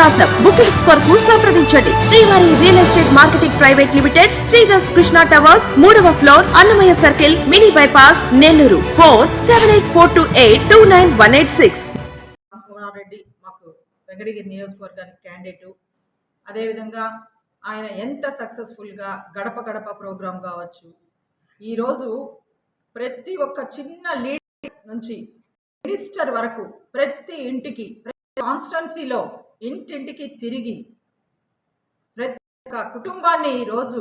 అవకాశం. బుకింగ్స్ కొరకు సంప్రదించండి. Srivari real estate marketing private limited Sridhar's Krishna towers మూడవ floor Annamayya circle mini bypass Nellore. Four seven eight four two eight two nine one eight six. Reddy మాకు వెంకటగిరి నియోజకవర్గానికి candidate. అదేవిధంగా ఆయన ఎంత సక్సెస్ఫుల్గా గడప గడప ప్రోగ్రాం కావచ్చు. ఈరోజు ప్రతి ఒక్క చిన్న లీడర్ నుంచి మినిస్టర్ వరకు ప్రతి ఇంటికి ప్రతి కాన్స్టెన్సీలో ఇంటింటికి తిరిగి ప్రతి ఒక్క కుటుంబాన్ని ఈరోజు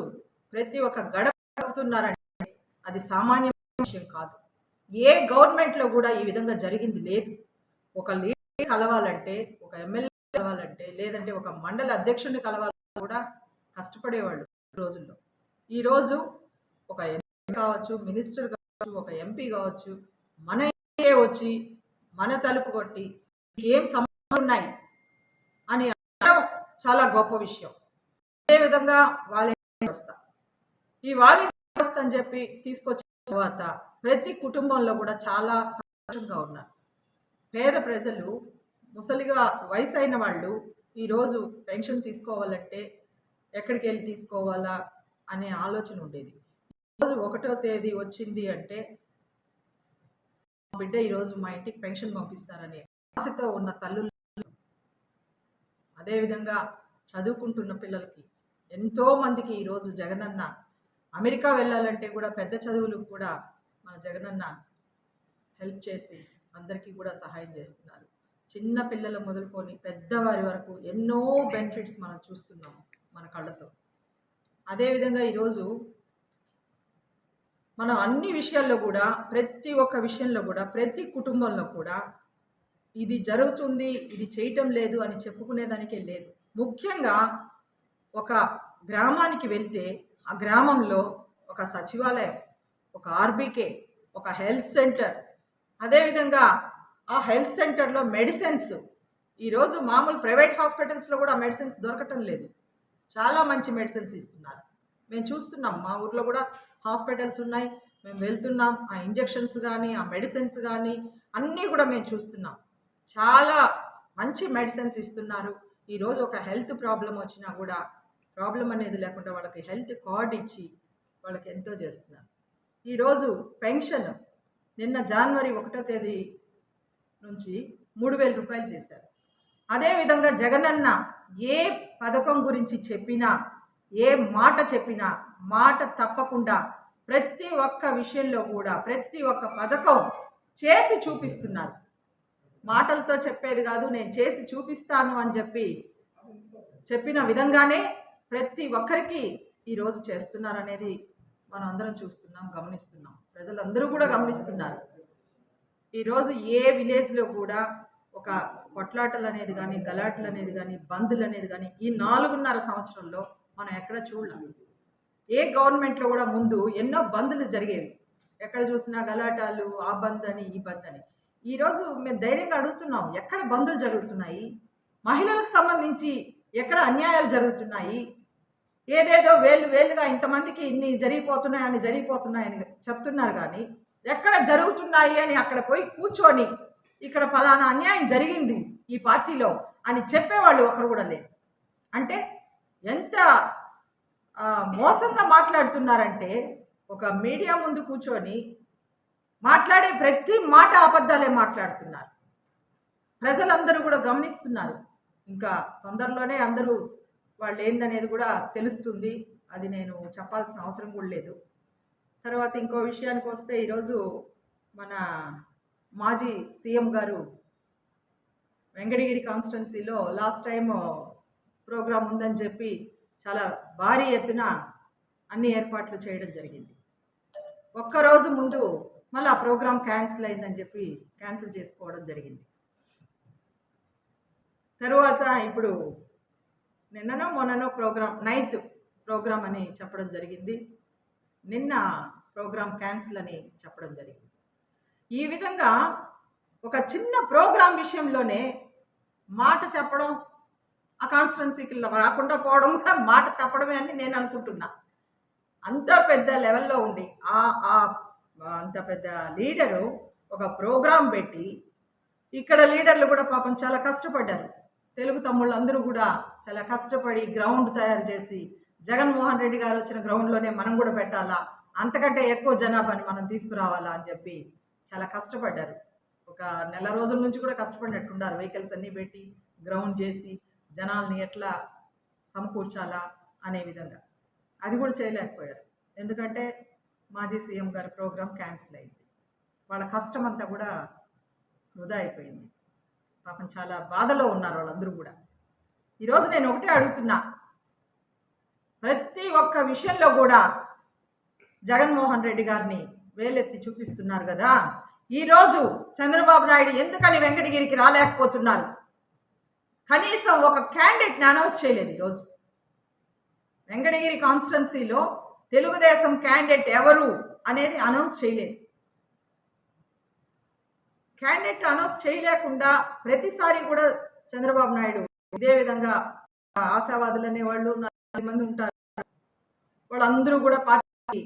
ప్రతి ఒక్క గడపడుతున్నారంటే అది సామాన్య విషయం కాదు. ఏ గవర్నమెంట్లో కూడా ఈ విధంగా జరిగింది లేదు. ఒక లీడర్ కలవాలంటే ఒక ఎమ్మెల్యే కలవాలంటే లేదంటే ఒక మండల అధ్యక్షుడిని కలవాలంటే కూడా కష్టపడేవాళ్ళు రోజుల్లో. ఈరోజు ఒక ఎమ్మెల్యే కావచ్చు మినిస్టర్ కావచ్చు ఒక ఎంపీ కావచ్చు మన వచ్చి మన తలుపు కొట్టి ఏం సమస్యలు ఉన్నాయి? అని అనడం చాలా గొప్ప విషయం. అదేవిధంగా వాలంటీర్ వ్యవస్థ. ఈ వాలంటీర్ వ్యవస్థ అని చెప్పి తీసుకొచ్చిన తర్వాత ప్రతి కుటుంబంలో కూడా చాలా సంతోషంగా ఉన్నారు. పేద ప్రజలు ముసలిగా వయసు అయిన వాళ్ళు ఈరోజు పెన్షన్ తీసుకోవాలంటే ఎక్కడికి వెళ్ళి తీసుకోవాలా అనే ఆలోచన ఉండేది. ఈరోజు ఒకటో తేదీ వచ్చింది అంటే మా బిడ్డ ఈరోజు మా ఇంటికి పెన్షన్ పంపిస్తారని ఆశతో ఉన్న తల్లులు అదేవిధంగా చదువుకుంటున్న పిల్లలకి ఎంతోమందికి ఈరోజు జగనన్న అమెరికా వెళ్ళాలంటే కూడా పెద్ద చదువులకు కూడా మన జగనన్న హెల్ప్ చేసి అందరికీ కూడా సహాయం చేస్తున్నారు. చిన్న పిల్లల మొదలుకొని పెద్దవారి వరకు ఎన్నో బెనిఫిట్స్ మనం చూస్తున్నాం మన కళ్ళతో. అదేవిధంగా ఈరోజు మనం అన్ని విషయాల్లో కూడా ప్రతి ఒక్క విషయంలో కూడా ప్రతి కుటుంబంలో కూడా ఇది జరుగుతుంది ఇది చేయటం లేదు అని చెప్పుకునేదానికే లేదు. ముఖ్యంగా ఒక గ్రామానికి వెళ్తే ఆ గ్రామంలో ఒక సచివాలయం ఒక ఆర్బీకే ఒక హెల్త్ సెంటర్ అదేవిధంగా ఆ హెల్త్ సెంటర్లో మెడిసిన్స్. ఈరోజు మామూలు ప్రైవేట్ హాస్పిటల్స్లో కూడా మెడిసిన్స్ దొరకటం లేదు. చాలా మంచి మెడిసిన్స్ ఇస్తున్నారు. మేము చూస్తున్నాం మా ఊర్లో కూడా హాస్పిటల్స్ ఉన్నాయి. మేము వెళ్తున్నాం ఆ ఇంజెక్షన్స్ కానీ ఆ మెడిసిన్స్ కానీ అన్నీ కూడా మేము చూస్తున్నాం. చాలా మంచి మెడిసిన్స్ ఇస్తున్నారు. ఈరోజు ఒక హెల్త్ ప్రాబ్లం వచ్చినా కూడా ప్రాబ్లం అనేది లేకుండా వాళ్ళకి హెల్త్ కార్డ్ ఇచ్చి వాళ్ళకి ఎంతో చేస్తున్నారు. ఈరోజు పెన్షన్ నిన్న జనవరి ఒకటో తేదీ నుంచి మూడు వేల రూపాయలు చేశారు. అదేవిధంగా జగనన్న ఏ పథకం గురించి చెప్పినా ఏ మాట చెప్పినా మాట తప్పకుండా ప్రతి ఒక్క విషయంలో కూడా ప్రతి ఒక్క పథకం చేసి చూపిస్తున్నారు. మాటలతో చెప్పేది కాదు నేను చేసి చూపిస్తాను అని చెప్పి చెప్పిన విధంగానే ప్రతి ఒక్కరికి ఈరోజు చేస్తున్నారనేది మనం అందరం చూస్తున్నాం గమనిస్తున్నాం. ప్రజలందరూ కూడా గమనిస్తున్నారు. ఈరోజు ఏ విలేజ్లో కూడా ఒక కొట్లాటలు అనేది కానీ గలాటలు అనేది కానీ బంధులు అనేది కానీ ఈ నాలుగున్నర సంవత్సరంలో మనం ఎక్కడ చూడలేం. ఏ గవర్నమెంట్లో కూడా ముందు ఎన్నో బందులు జరిగేవి. ఎక్కడ చూసినా గలాటాలు ఆ బంద్ అని ఈ బంద్ అని ఈరోజు మేము ధైర్యంగా అడుగుతున్నాం ఎక్కడ బంధులు జరుగుతున్నాయి? మహిళలకు సంబంధించి ఎక్కడ అన్యాయాలు జరుగుతున్నాయి? ఏదేదో వేలు వేలుగా ఇంతమందికి ఇన్ని జరిగిపోతున్నాయని జరిగిపోతున్నాయని చెప్తున్నారు కానీ ఎక్కడ జరుగుతున్నాయి అని అక్కడ పోయి కూర్చొని ఇక్కడ ఫలానా అన్యాయం జరిగింది ఈ పార్టీలో అని చెప్పేవాళ్ళు ఒకరు కూడా లేరు. అంటే ఎంత మోసంగా మాట్లాడుతున్నారంటే ఒక మీడియా ముందు కూర్చొని మాట్లాడే ప్రతి మాట అబద్ధాలే మాట్లాడుతున్నారు. ప్రజలందరూ కూడా గమనిస్తున్నారు. ఇంకా తొందరలోనే అందరూ వాళ్ళు ఏందనేది కూడా తెలుస్తుంది. అది నేను చెప్పాల్సిన అవసరం కూడా లేదు. తర్వాత ఇంకో విషయానికి వస్తే ఈరోజు మన మాజీ సీఎం గారు వెంకటగిరి కాన్స్టిట్యున్సీలో లాస్ట్ టైం ప్రోగ్రాం ఉందని చెప్పి చాలా భారీ ఎత్తున అన్ని ఏర్పాట్లు చేయడం జరిగింది. ఒక్కరోజు ముందు మళ్ళీ ఆ ప్రోగ్రాం క్యాన్సిల్ అయిందని చెప్పి క్యాన్సిల్ చేసుకోవడం జరిగింది. తరువాత ఇప్పుడు నిన్ననో మొన్ననో ప్రోగ్రామ్ నైన్త్ ప్రోగ్రామ్ అని చెప్పడం జరిగింది. నిన్న ప్రోగ్రాం క్యాన్సిల్ అని చెప్పడం జరిగింది. ఈ విధంగా ఒక చిన్న ప్రోగ్రాం విషయంలోనే మాట చెప్పడం ఆ కాన్స్టిట్యున్సీకి రాకుండా పోవడం కూడా మాట తప్పడమే అని నేను అనుకుంటున్నా. అంత పెద్ద లెవెల్లో ఉండి ఆ ఆ అంత పెద్ద లీడరు ఒక ప్రోగ్రాం పెట్టి ఇక్కడ లీడర్లు కూడా పాపం చాలా కష్టపడ్డారు. తెలుగు తమ్ముళ్ళు అందరూ కూడా చాలా కష్టపడి గ్రౌండ్ తయారు చేసి జగన్మోహన్ రెడ్డి గారు వచ్చిన గ్రౌండ్లోనే మనం కూడా పెట్టాలా? అంతకంటే ఎక్కువ జనాభాని మనం తీసుకురావాలా అని చెప్పి చాలా కష్టపడ్డారు. ఒక నెల రోజుల నుంచి కూడా కష్టపడినట్టున్నారు. వెహికల్స్ అన్నీ పెట్టి గ్రౌండ్ చేసి జనాల్ని ఎట్లా సమకూర్చాలా అనే విధంగా. అది కూడా చేయలేకపోయారు. ఎందుకంటే మాజీ సీఎం గారి ప్రోగ్రాం క్యాన్సిల్ అయింది. వాళ్ళ కష్టం అంతా కూడా వృధా అయిపోయింది. పాపం చాలా బాధలో ఉన్నారు వాళ్ళందరూ కూడా. ఈరోజు నేను ఒకటే అడుగుతున్నా. ప్రతి ఒక్క విషయంలో కూడా జగన్మోహన్ రెడ్డి గారిని వేలెత్తి చూపిస్తున్నారు కదా. ఈరోజు చంద్రబాబు నాయుడు ఎందుకని వెంకటగిరికి రాలేకపోతున్నారు? కనీసం ఒక క్యాండిడేట్ని అనౌన్స్ చేయలేదు ఈరోజు వెంకటగిరి కాన్స్టిట్యున్సీలో తెలుగుదేశం క్యాండిడేట్ ఎవరు అనేది అనౌన్స్ చేయలేదు. క్యాండిడేట్ అనౌన్స్ చేయలేకుండా ప్రతిసారి కూడా చంద్రబాబు నాయుడు ఇదే విధంగా ఆశావాదులు అనే వాళ్ళు మంది ఉంటారు. వాళ్ళందరూ కూడా పార్టీ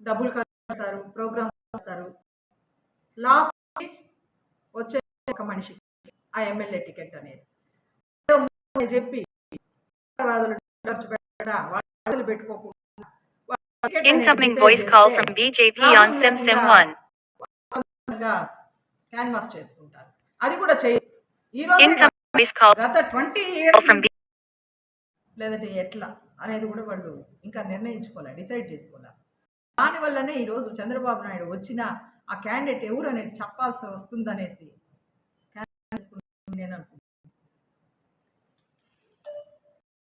డబ్బులు కడతారు ప్రోగ్రామ్ చేస్తారు. లాస్ట్ వచ్చే ఒక మనిషి ఆ ఎమ్మెల్యే టికెట్ అనేది. చెప్పి ఆశావాదులు ఖర్చు పెట్టడా వాళ్ళు పెట్టుకోకుండా voice call చేస్తే from BJP on Sim Sim 1. Canvass చేసుకుంటారు. అది కూడా చేయ ఈ రోజు గత ట్వంటీ ఇయర్స్ లేదంటే ఎట్లా అనేది కూడా వాళ్ళు ఇంకా నిర్ణయించుకోవాలి డిసైడ్ చేసుకోవాలి దానివల్లనే ఈరోజు చంద్రబాబు నాయుడు వచ్చిన ఆ క్యాండిడేట్ ఎవరు అనేది చెప్పాల్సి వస్తుందనేసి నేను అనుకుంటున్నాను.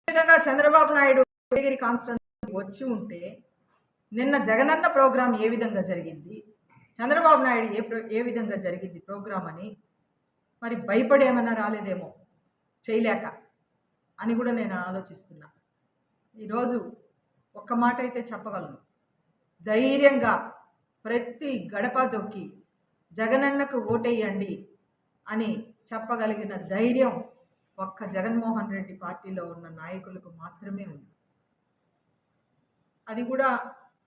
విధంగా చంద్రబాబు నాయుడు ఉదయగిరి కాన్స్టిట్యూన్సీ వచ్చి ఉంటే నిన్న జగనన్న ప్రోగ్రాం ఏ విధంగా జరిగింది? చంద్రబాబు నాయుడు ఏ ప్రో ఏ విధంగా జరిగింది ప్రోగ్రాం అని? మరి భయపడి ఏమైనా రాలేదేమో చేయలేక అని కూడా నేను ఆలోచిస్తున్నా. ఈరోజు ఒక్క మాట అయితే చెప్పగలను. ధైర్యంగా ప్రతి గడప దొక్కి జగనన్నకు ఓటేయండి అని చెప్పగలిగిన ధైర్యం ఒక్క జగన్మోహన్ రెడ్డి పార్టీలో ఉన్న నాయకులకు మాత్రమే ఉంది. అది కూడా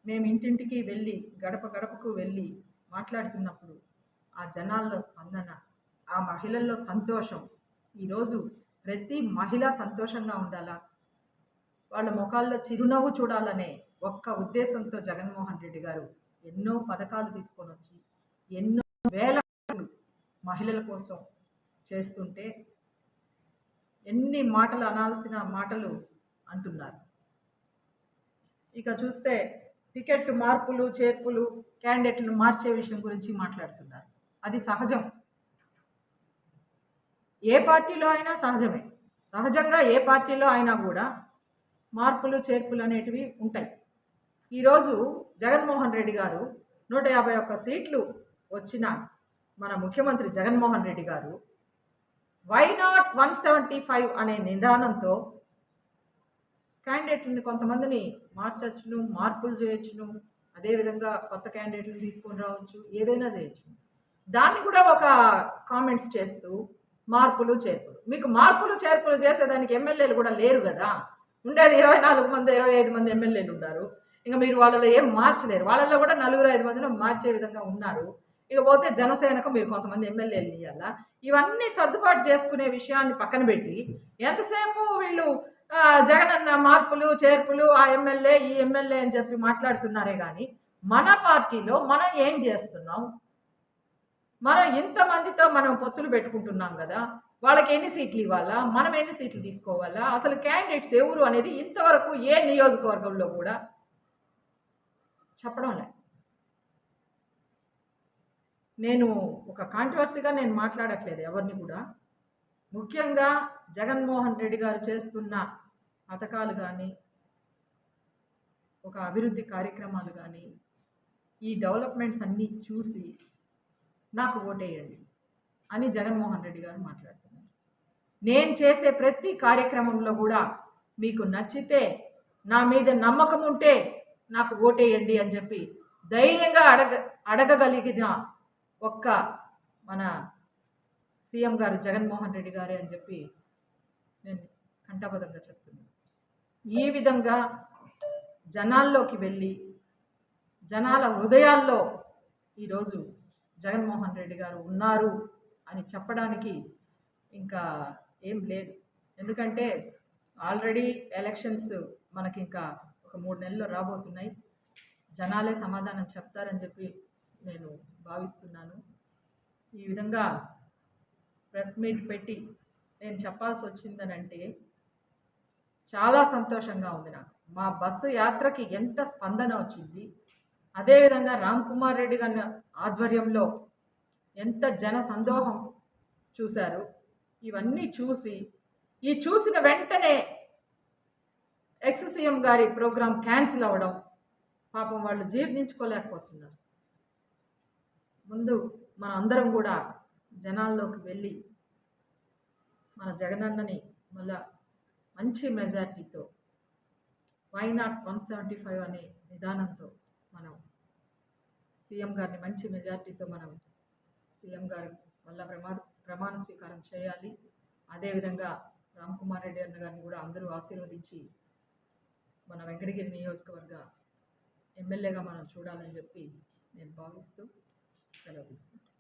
మేము ఇంటింటికి వెళ్ళి గడప గడపకు వెళ్ళి మాట్లాడుతున్నప్పుడు ఆ జనాల్లో స్పందన ఆ మహిళల్లో సంతోషం. ఈరోజు ప్రతి మహిళ సంతోషంగా ఉండాలా? వాళ్ళ ముఖాల్లో చిరునవ్వు చూడాలనే ఒక్క ఉద్దేశంతో జగన్మోహన్ రెడ్డి గారు ఎన్నో పథకాలు తీసుకొని వచ్చి ఎన్నో వేల మహిళల కోసం చేస్తుంటే ఎన్ని మాటలు అనాల్సిన మాటలు అంటున్నారు. ఇక చూస్తే టికెట్ మార్పులు చేర్పులు క్యాండిడేట్లను మార్చే విషయం గురించి మాట్లాడుతున్నారు. అది సహజం. ఏ పార్టీలో అయినా సహజమే. సహజంగా ఏ పార్టీలో అయినా కూడా మార్పులు చేర్పులు అనేటివి ఉంటాయి. ఈరోజు జగన్మోహన్ రెడ్డి గారు నూట యాభై ఒక్క సీట్లు వచ్చిన మన ముఖ్యమంత్రి జగన్మోహన్ రెడ్డి గారు why not one seventy five అనే నిదానంతో క్యాండిడేట్లని కొంతమందిని మార్చచ్చును మార్పులు చేయొచ్చును. అదేవిధంగా కొత్త క్యాండిడేట్లను తీసుకొని రావచ్చు ఏదైనా చేయొచ్చు దాన్ని కూడా ఒక కామెంట్స్ చేస్తూ మార్పులు చేర్పులు. మీకు మార్పులు చేర్పులు చేసేదానికి ఎమ్మెల్యేలు కూడా లేరు కదా. ఉండేది ఇరవై నాలుగు మంది ఇరవై ఐదు మంది ఎమ్మెల్యేలు ఉన్నారు ఇంకా మీరు వాళ్ళలో ఏం మార్చలేరు. వాళ్ళలో కూడా నలుగురు ఐదు మందిని మార్చే విధంగా ఉన్నారు. ఇకపోతే జనసేనకు మీరు కొంతమంది ఎమ్మెల్యేలు ఇవ్వాలా ఇవన్నీ సర్దుబాటు చేసుకునే విషయాన్ని పక్కన పెట్టి ఎంతసేపు వీళ్ళు జగనన్న మార్పులు చేర్పులు ఆ ఎమ్మెల్యే ఈ ఎమ్మెల్యే అని చెప్పి మాట్లాడుతున్నారే కానీ మన పార్టీలో మనం ఏం చేస్తున్నాం? మనం ఇంతమందితో మనం పొత్తులు పెట్టుకుంటున్నాం కదా వాళ్ళకి ఎన్ని సీట్లు ఇవ్వాలా మనం ఎన్ని సీట్లు తీసుకోవాలా అసలు క్యాండిడేట్స్ ఎవరు అనేది ఇంతవరకు ఏ నియోజకవర్గంలో కూడా చెప్పడం లే నేను ఒక కాంట్రవర్సీగా నేను మాట్లాడట్లేదు ఎవరిని కూడా. ముఖ్యంగా జగన్మోహన్ రెడ్డి గారు చేస్తున్న పథకాలు కానీ ఒక అభివృద్ధి కార్యక్రమాలు కానీ ఈ డెవలప్మెంట్స్ అన్నీ చూసి నాకు ఓటేయండి అని జగన్మోహన్ రెడ్డి గారు మాట్లాడుతున్నారు. నేను చేసే ప్రతి కార్యక్రమంలో కూడా మీకు నచ్చితే నా మీద నమ్మకం ఉంటే నాకు ఓటేయండి అని చెప్పి ధైర్యంగా అడగ అడగగలిగిన ఒక్క మన సీఎం గారు జగన్మోహన్ రెడ్డి గారే అని చెప్పి నేను కంఠబద్ధంగా చెప్తున్నాను. ఈ విధంగా జనాల్లోకి వెళ్ళి జనాల హృదయాల్లో ఈరోజు జగన్మోహన్ రెడ్డి గారు ఉన్నారు అని చెప్పడానికి ఇంకా ఏం లేదు. ఎందుకంటే ఆల్రెడీ ఎలక్షన్స్ మనకి ఇంకా ఒక మూడు నెలల్లో రాబోతున్నాయి. జనాలే సమాధానం చెప్తారని చెప్పి నేను భావిస్తున్నాను. ఈ విధంగా ప్రెస్ మీట్ పెట్టి నేను చెప్పాల్సి వచ్చిందనంటే చాలా సంతోషంగా ఉంది నాకు. మా బస్సు యాత్రకి ఎంత స్పందన వచ్చింది. అదేవిధంగా రామ్ కుమార్ రెడ్డి గారి ఆధ్వర్యంలో ఎంత జన సందోహం చూశారు. ఇవన్నీ చూసి ఈ చూసిన వెంటనే ఎక్స్ సీఎం గారి ప్రోగ్రాం క్యాన్సిల్ అవ్వడం పాపం వాళ్ళు జీర్ణించుకోలేకపోతున్నారు. ముందు మన అందరం కూడా జనాల్లోకి వెళ్ళి మన జగనన్నని మళ్ళా మంచి మెజార్టీతో why not one seventy five అనే విధానంతో మనం సీఎం గారిని మంచి మెజార్టీతో మనం సీఎం గారు వల్ల ప్రమా ప్రమాణ స్వీకారం చేయాలి. అదేవిధంగా రామ్ కుమార్ రెడ్డి అన్న గారిని కూడా అందరూ ఆశీర్వదించి మన వెంకటగిరి నియోజకవర్గ ఎమ్మెల్యేగా మనం చూడాలని చెప్పి నేను భావిస్తూ సెలవు తీసుకుంటాను